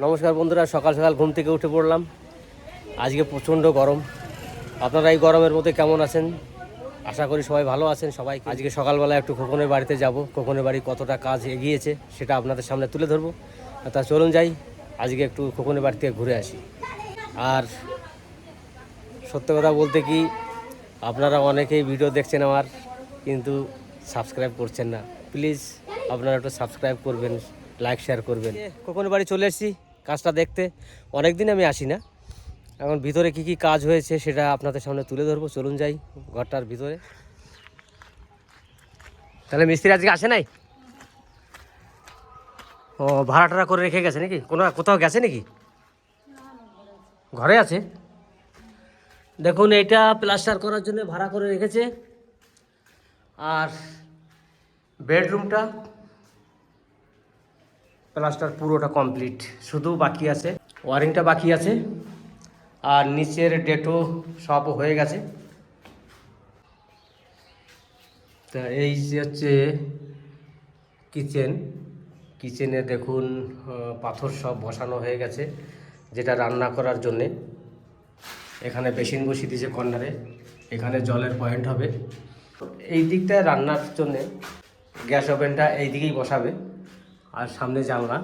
নমস্কার বন্ধুরা, সকাল সকাল ঘুম থেকে উঠে পড়লাম। আজকে প্রচণ্ড গরম। আপনারা এই গরমের মধ্যে কেমন আছেন? আশা করি সবাই ভালো আছেন। সবাই আজকে সকালবেলা একটু খোকনের বাড়িতে যাব। খোকনের বাড়ি কতটা কাজ এগিয়েছে সেটা আপনাদের সামনে তুলে ধরবো। তা চলুন যাই, আজকে একটু খোকনের বাড়ি থেকে ঘুরে আসি। আর সত্য কথা বলতে কি, আপনারা অনেকেই ভিডিও দেখছেন আমার, কিন্তু সাবস্ক্রাইব করছেন না। প্লিজ আপনারা একটু সাবস্ক্রাইব করবেন লাইক শেয়ার করবেন। কখন বাড়ি চলে এসেছি। কাজটা দেখতে। অনেক দিন আমি আসি না। এখন ভিতরে কি কি কাজ হয়েছে সেটা আপনাদের সামনে তুলে ধরবো। চলুন যাই ঘরটার ভিতরে। তাহলে মিস্ত্রি আজকে আসে নাই? ও ভাড়া টাড়া করে রেখে গেছে নাকি? কোনো কোথাও গেছে নাকি? ঘরে আছে? দেখুন, এটা প্লাস্টার করার জন্য ভাড়া করে রেখেছে। আর বেডরুমটা প্লাস্টার পুরোটা কমপ্লিট। শুধু বাকি আছে, ওয়ারিংটা বাকি আছে, আর নিচের ডেটও সব হয়ে গেছে। তা এই যে হচ্ছে কিচেন। কিচেনে দেখুন পাথর সব বসানো হয়ে গেছে, যেটা রান্না করার জন্যে। এখানে বেসিন বসিয়ে দিয়েছে কর্নারে, এখানে জলের পয়েন্ট হবে। এই দিকটায় রান্নার জন্যে গ্যাস ওভেনটা এই দিকেই বসাবে। আর সামনে জানলা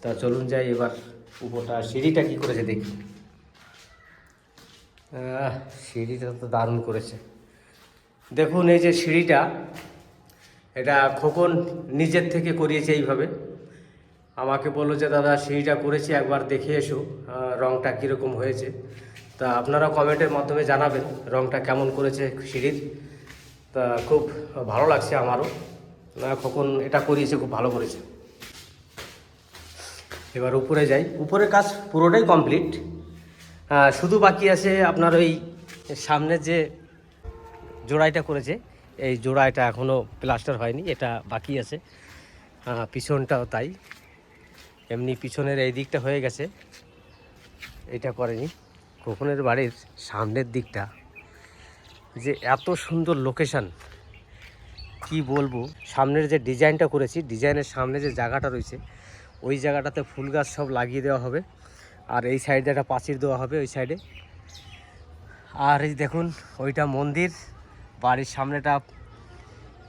তা চলুন যাই, এবার উপরটা সিঁড়িটা কি করেছে দেখি। সিঁড়িটা তো দারুণ করেছে। দেখুন এই যে সিঁড়িটা, এটা খোকন নিজের থেকে করিয়েছে এইভাবে। আমাকে বলল যে, দাদা, সিঁড়িটা করেছি, একবার দেখে এসো রংটা কীরকম হয়েছে। তা আপনারা কমেন্টের মাধ্যমে জানাবেন, রংটা কেমন করেছে সিঁড়ির। তা খুব ভালো লাগছে আমারও। খোকন এটা করিয়েছে, খুব ভালো করেছে। এবার উপরে যাই। উপরের কাজ পুরোটাই কমপ্লিট শুধু বাকি আছে আপনার ওই সামনে যে জোড়াইটা করেছে, এই জোড়াইটা এখনও প্লাস্টার হয়নি, এটা বাকি আছে। পিছনটাও তাই। এমনি পিছনের এই দিকটা হয়ে গেছে। এটা করেনি। খোকনের বাড়ির সামনের দিকটা। যে এত সুন্দর লোকেশান কি বলব? সামনের যে ডিজাইনটা করেছি ডিজাইনের সামনে যে জায়গাটা রয়েছে ওই জায়গাটাতে ফুল গাছ সব লাগিয়ে দেওয়া হবে। আর এই সাইডে একটা পাঁচির দেওয়া হবে ওই সাইডে। আর এই দেখুন, ওইটা মন্দির। বাড়ির সামনেটা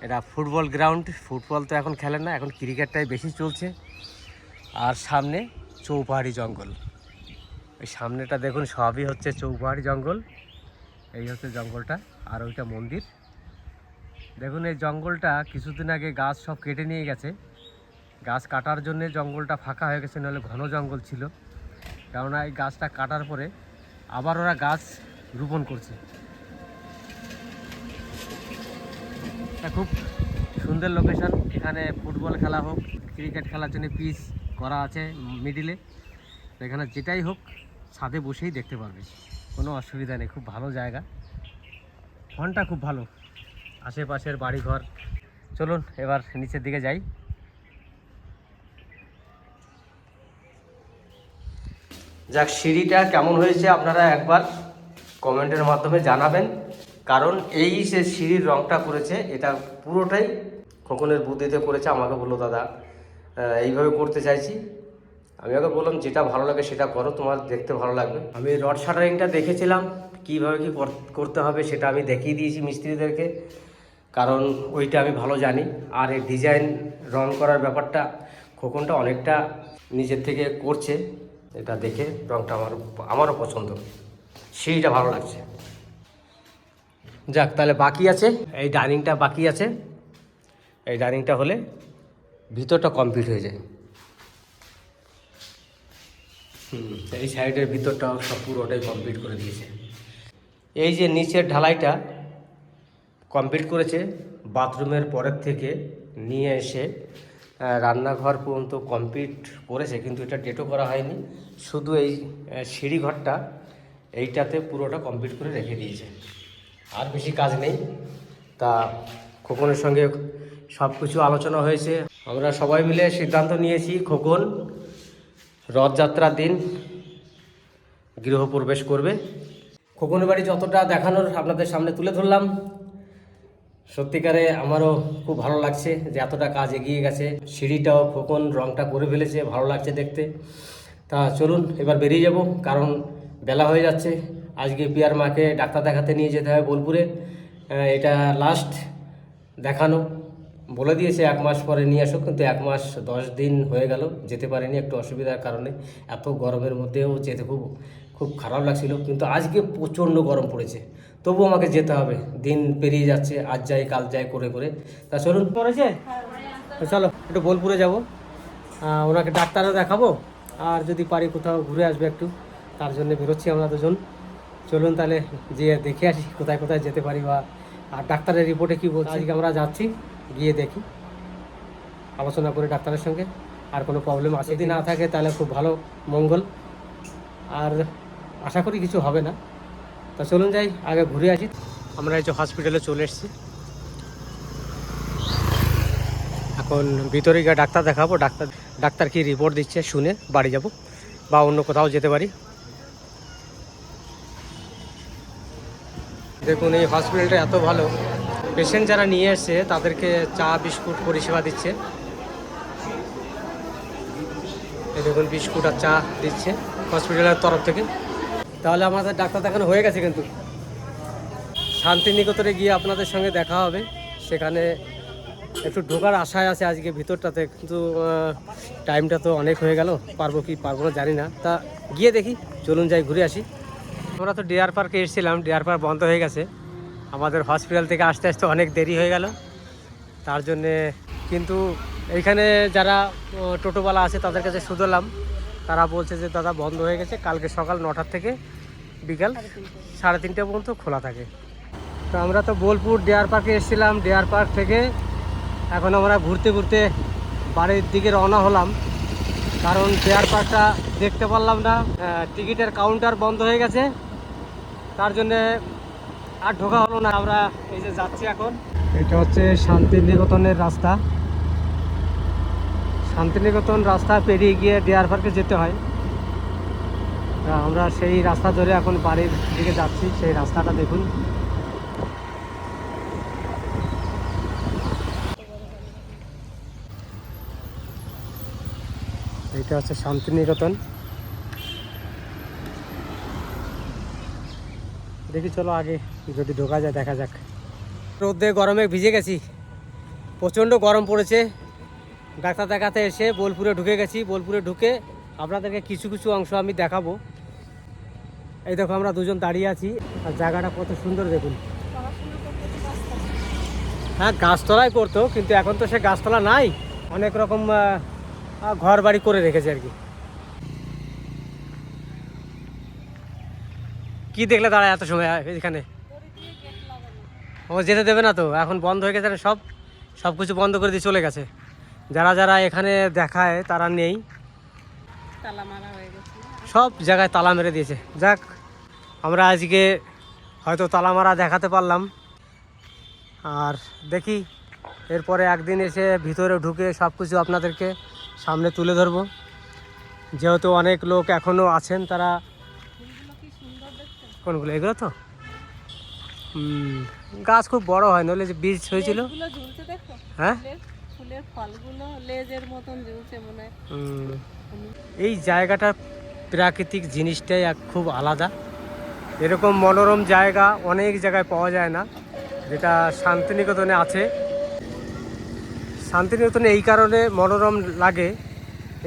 এটা ফুটবল গ্রাউন্ড। ফুটবল তো এখন খেলে না, এখন ক্রিকেটটাই বেশি চলছে। আর সামনে চৌপাহাড়ি জঙ্গল। ওই সামনেটা দেখুন, সবই হচ্ছে চৌপাহাড়ি জঙ্গল। এই হচ্ছে জঙ্গলটা, আর ওইটা মন্দির। দেখুন, এই জঙ্গলটা কিছুদিন আগে গাছ সব কেটে নিয়ে গেছে। গাছ কাটার জন্য জঙ্গলটা ফাঁকা হয়ে গেছে, নাহলে ঘন জঙ্গল ছিল। কেননা এই গাছটা কাটার পরে আবার ওরা গাছ রোপণ করছে। খুব সুন্দর লোকেশন এখানে ফুটবল খেলা হোক, ক্রিকেট খেলার জন্য পিচ করা আছে মিডিলে। এখানে যেটাই হোক, ছাদে বসেই দেখতে পারবে। কোনো অসুবিধা নেই, খুব ভালো জায়গা। ফোনটা খুব ভালো। আশেপাশের বাড়িঘর। চলুন, এবার নিচের দিকে যাই। যাক, সিঁড়িটা কেমন হয়েছে আপনারা একবার কমেন্টের মাধ্যমে জানাবেন। কারণ এই যে সিঁড়ির রংটা করেছে, এটা পুরোটাই খোকনের বুদ্ধিতে করেছে আমাকে বলল, দাদা এইভাবে করতে চাইছি। আমি ওকে বললাম, যেটা ভালো লাগে সেটা করো, তোমার দেখতে ভালো লাগবে। আমি রড শাটারিংটা দেখেছিলাম, কীভাবে কী কর- করতে হবে সেটা আমি দেখিয়ে দিয়েছি মিস্ত্রিদেরকে, কারণ ওইটা আমি ভালো জানি। আর এই ডিজাইন রং করার ব্যাপারটা খোকনটা অনেকটা নিজের থেকে করছে। এটা দেখে রংটা আমার আমারও পছন্দ। সেইটা ভালো লাগছে। যাক তাহলে বাকি আছে। এই ডাইনিংটা বাকি আছে। এই ডাইনিংটা হলে ভিতরটা কমপ্লিট হয়ে যায়। হুম, এই সাইডের ভিতরটা সব পুরোটাই কমপ্লিট করে দিয়েছে। এই যে নিচের ঢালাইটা কমপ্লিট করেছে বাথরুমের পরের থেকে নিয়ে এসে রান্নাঘর পর্যন্ত কমপ্লিট করেছে কিন্তু এটা ডেটও করা হয়নি। শুধু এই আহ, সিঁড়িঘরটা এইটাতে পুরোটা কমপ্লিট করে রেখে দিয়েছে। আর বেশি কাজ নেই। তা খোকনের সঙ্গে সব কিছু আলোচনা হয়েছে। আমরা সবাই মিলে সিদ্ধান্ত নিয়েছি খোকন রথযাত্রার দিন গৃহপ্রবেশ করবে। খোকনের বাড়ি যতটা দেখানোর আপনাদের সামনে তুলে ধরলাম সত্যিকারে আমারও খুব ভালো লাগছে যে এতটা কাজ এগিয়ে গেছে। সিঁড়িটাও খোকন রংটা করে ফেলেছে ভালো লাগছে দেখতে। তা চলুন এবার বেরিয়ে যাব কারণ বেলা হয়ে যাচ্ছে। আজকে পিয়ার মাকে ডাক্তার দেখাতে নিয়ে যেতে হবে বোলপুরে। এটা লাস্ট দেখানো। বলে দিয়েছে এক মাস পরে নিয়ে আসো কিন্তু এক মাস দশ দিন হয়ে গেল যেতে পারিনি একটু অসুবিধার কারণে। এত গরমের মধ্যেও যেতে খুব খুব খারাপ লাগছিল কিন্তু আজকে প্রচণ্ড গরম পড়েছে। তবু আমাকে যেতে হবে দিন পেরিয়ে যাচ্ছে আজ যাই কাল যাই করে করে। তা চলুন। পড়েছে চলো একটু বোলপুরে যাব। ওনাকে ডাক্তারও দেখাবো। আর যদি পারি কোথাও ঘুরে আসবে একটু তার জন্য বেরোচ্ছি আমরা দুজন। চলুন তাহলে যে দেখে আসি কোথায় কোথায় যেতে পারি বা আর ডাক্তারের রিপোর্টে কি বলছে আজকে আমরা যাচ্ছি গিয়ে দেখি। আলোচনা করে ডাক্তারের সঙ্গে আর কোনো প্রবলেম আছে যদি না থাকে তাহলে খুব ভালো মঙ্গল। আর আশা করি কিছু হবে না। তা চলুন যাই আগে ঘুরে আসি। আমরা এই যে হসপিটালে চলে এসেছি। এখন ভিতরে গিয়ে ডাক্তার দেখাবো ডাক্তার ডাক্তার কি রিপোর্ট দিচ্ছে? শুনে বাড়ি যাব বা অন্য কোথাও যেতে পারি। দেখুন, এই হসপিটালটা এত ভালো। পেশেন্ট যারা নিয়ে এসছে তাদেরকে চা, বিস্কুট পরিষেবা দিচ্ছে। দেখুন, বিস্কুট আর চা দিচ্ছে হসপিটালের তরফ থেকে। তাহলে আমাদের ডাক্তার দেখানো হয়ে গেছে কিন্তু। শান্তিনিকেতনে গিয়ে আপনাদের সঙ্গে দেখা হবে। সেখানে একটু ঢোকার আশায় আছে আজকে ভিতরটাতে, কিন্তু টাইমটা তো অনেক হয়ে গেল, পারব কি পারব না জানি না। তা গিয়ে দেখি, চলুন যাই ঘুরে আসি। আমরা তো ডিয়ার পার্কে এসেছিলাম ডিয়ার পার্ক বন্ধ হয়ে গেছে। আমাদের হসপিটাল থেকে আসতে আসতে অনেক দেরি হয়ে গেল। তার জন্যে কিন্তু এইখানে যারা টোটোওয়ালা আছে তাদের কাছে শুধলাম তারা বলছে যে, দাদা, বন্ধ হয়ে গেছে। কালকে সকাল নটার থেকে বিকাল সাড়ে তিনটে পর্যন্ত খোলা থাকে। তো আমরা তো বোলপুর ডিয়ার পার্কে এসেছিলাম। ডিয়ার পার্ক থেকে এখন আমরা ঘুরতে ঘুরতে বাড়ির দিকে রওনা হলাম। কারণ ডিয়ার পার্কটা দেখতে পারলাম না টিকিটের কাউন্টার বন্ধ হয়ে গেছে। তার জন্যে আর ঢোকা হলো না, আমরা এই যে যাচ্ছি এখন। এটা হচ্ছে শান্তিনিকেতনের রাস্তা। শান্তিনিকেতন রাস্তা পেরিয়ে গিয়ে ডিয়ার পার্কে যেতে হয়। আমরা সেই রাস্তা ধরে এখন বাড়ির দিকে যাচ্ছি, সেই রাস্তাটা দেখুন। এটা হচ্ছে শান্তিনিকেতন। দেখি চলো আগে, যদি ঢোকা যায় দেখা যাক। রোদে গরমে ভিজে গেছি। প্রচণ্ড গরম পড়েছে। ডাক্তার দেখাতে এসে বোলপুরে ঢুকে গেছি। বোলপুরে ঢুকে আপনাদেরকে কিছু কিছু অংশ আমি দেখাবো। এই দেখো আমরা দুজন দাঁড়িয়ে আছি। আর জায়গাটা কত সুন্দর দেখুন। হ্যাঁ গাছতলায় করতো, কিন্তু এখন তো সে গাছতলা নাই। অনেক রকম ঘর বাড়ি করে রেখেছে আর কি। কি দেখলে দাঁড়ায় এত সময় এখানে? ও, যেতে দেবে না তো, এখন বন্ধ হয়ে গেছে, সব সব কিছু বন্ধ করে দিয়ে চলে গেছে। যারা যারা এখানে দেখায়, তারা নেই। সব জায়গায় তালা মেরে দিয়েছে। যাক, আমরা আজকে হয়তো তালা মারা দেখাতে পারলাম। আর দেখি, এরপরে একদিন এসে ভিতরে ঢুকে সব কিছু আপনাদেরকে সামনে তুলে ধরবো। যেহেতু অনেক লোক এখনও আছেন তারা কোনগুলো? এগুলো তো? গাছ খুব বড় হয় নইলে যে বীজ হয়েছিল। হ্যাঁ? এই জায়গাটা প্রাকৃতিক জিনিসটাই এক খুব আলাদা। এরকম মনোরম জায়গা অনেক জায়গায় পাওয়া যায় না। যেটা শান্তিনিকেতনে আছে। শান্তিনিকেতনে এই কারণে মনোরম লাগে।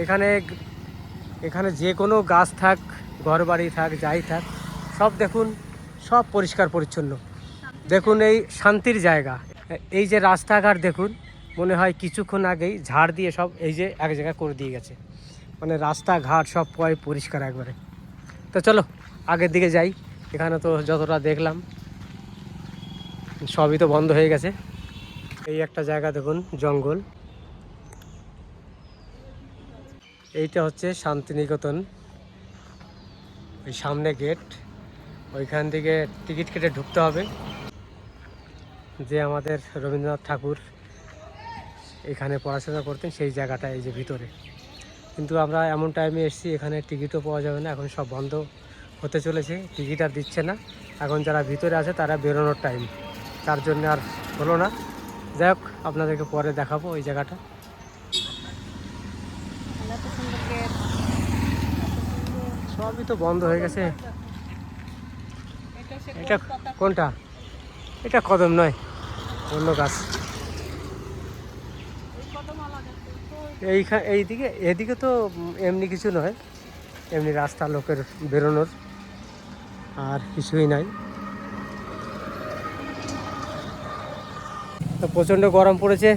এখানে এখানে যে কোনো গাছ থাক ঘর বাড়ি থাক, যাই থাক, সব দেখুন, সব পরিষ্কার পরিচ্ছন্ন। দেখুন এই শান্তির জায়গা। এই যে রাস্তাঘাট দেখুন, মনে হয় কিছুক্ষণ আগেই ঝাড় দিয়ে সব এই যে এক জায়গায় করে দিয়ে গেছে। মানে রাস্তাঘাট সব পয় পরিষ্কার একবারে। তো চলো, আগের দিকে যাই। এখানে তো যতটা দেখলাম, সবই তো বন্ধ হয়ে গেছে। এই একটা জায়গা দেখুন, জঙ্গল। এইটা হচ্ছে শান্তিনিকেতন। ওই সামনে গেট। ওইখান থেকে টিকিট কেটে ঢুকতে হবে। যে আমাদের রবীন্দ্রনাথ ঠাকুর এখানে পড়াশোনা করতেন, সেই জায়গাটা এই যে ভিতরে। কিন্তু আমরা এমন টাইমে এসেছি, এখানে টিকিটও পাওয়া যাবে না। এখন সব বন্ধ হতে চলেছে, টিকিট আর দিচ্ছে না। এখন যারা ভিতরে আছে, তারা বেরোনোর টাইম তার জন্য আর হলো না। যাই হোক, আপনাদেরকে পরে দেখাবো ওই জায়গাটা। সবই তো বন্ধ হয়ে গেছে। এটা কোনটা? এটা কদম নয়, অন্য গাছ। তো এইদিকে, এদিকে তো এমনি কিছু নয়, এমনি রাস্তা লোকের বেরোনোর, আর কিছুই নাই। তো প্রচণ্ড গরম পড়েছে।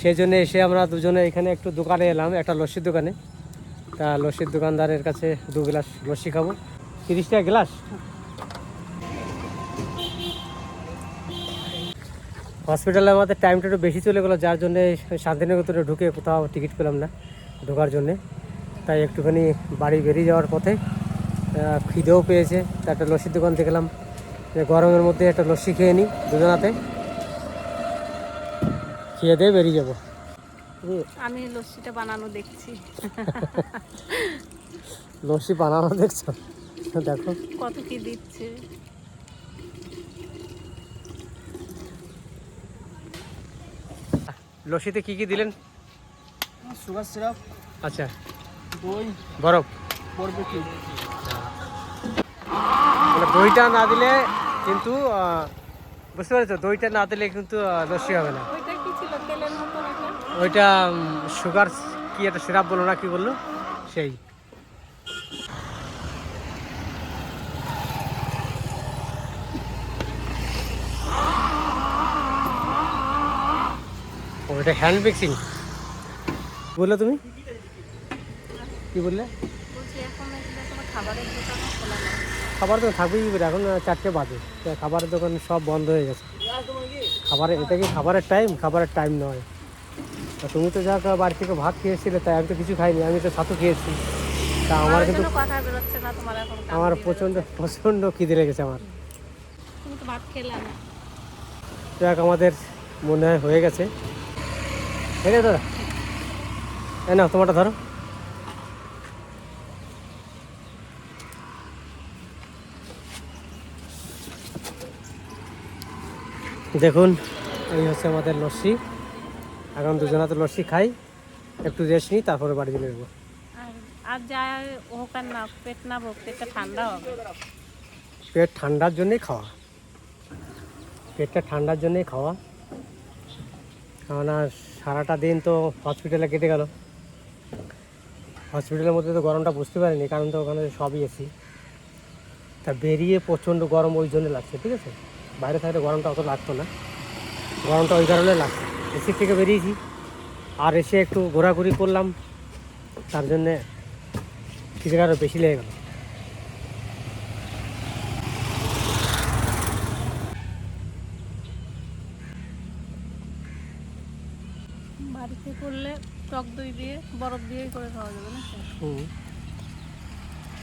সেই জন্য এসে আমরা দুজনে এখানে একটু দোকানে এলাম, একটা লস্যির দোকানে। তা লস্যির দোকানদারের কাছে দু গ্লাস লস্যি খাব। তিরিশ টাকা গ্লাস? হসপিটালে আমাদের টাইমটা একটু বেশি চলে গেলো, যার জন্য শান্তিনিকেতনে ঢুকে কোথাও টিকিট পেলাম না ঢোকার জন্যে। তাই একটুখানি বাড়ি বেরিয়ে যাওয়ার পথে খিদেও পেয়েছে। তা একটা লস্যির দোকান দেখলাম গরমের মধ্যে একটা লস্যি খেয়ে নিই দুজনাতে। খেয়ে দিয়ে বেরিয়ে যাব। আমি লস্যিটা বানানো দেখছি। লস্যি বানানো দেখছ? দেখো। কত কি দিচ্ছে। লস্যিতে কি কি দিলেন? সুগার সিরাপ আচ্ছা। দই বরফ। বরবটি। মানে দইটা না দিলে কিন্তু বুঝতে পেরেছ? দইটা না দিলে কিন্তু লস্যি হবে না ওইটা কি ছিল তেলের মতন একটা ওইটা সুগার কি একটা সিরাপ বলো না কি বলল? সেই। ওইটা হ্যান্ড মিক্সিং বললে তুমি? কি বললে? খাবার তো থাকবেই এখন চারটে বাজে। খাবারের দোকান সব বন্ধ হয়ে গেছে। খাবারের এটা কি খাবারের টাইম খাবারের টাইম নয়। তুমি তো যা বাড়ি থেকে ভাত খেয়েছিলে তাই আমি তো কিছু খাইনি আমি তো ছাতু খেয়েছি। তা আমার কিন্তু না আমার প্রচণ্ড প্রচণ্ড খিদে লেগেছে আমার। যাক আমাদের মনে হয় হয়ে গেছে। হয়ে গেছে দাদা এই নাও তোমারটা ধরো। দেখুন এই হচ্ছে আমাদের লস্যি। এখন দুজনা তো লস্যি খাই একটু রেস্ট নিই তারপরে বাড়ি চলে যাব। আর যা হোক আর না পেট না পেটটা ঠান্ডা হবে। পেট ঠান্ডার জন্যেই খাওয়া। পেটটা ঠান্ডার জন্যেই খাওয়া। কেননা সারাটা দিন তো হসপিটালে কেটে গেল। হসপিটালের মধ্যে তো গরমটা বুঝতে পারিনি কারণ তো ওখানে সবই এসি তা বেরিয়ে প্রচণ্ড গরম ওই জন্য লাগছে ঠিক আছে? বাইরে থাকলে গরমটা অত লাগতো না। গরমটা ওই কারণে লাগছে। এসি থেকে বেরিয়েছি। আর এসে একটু ঘোরাঘুরি করলাম। তার জন্যে কিছু আরও বেশি লেগে গেল। বাড়িতে করলে টক দই দিয়ে বরফ দিয়েই করে খাওয়া যাবে না? হুম।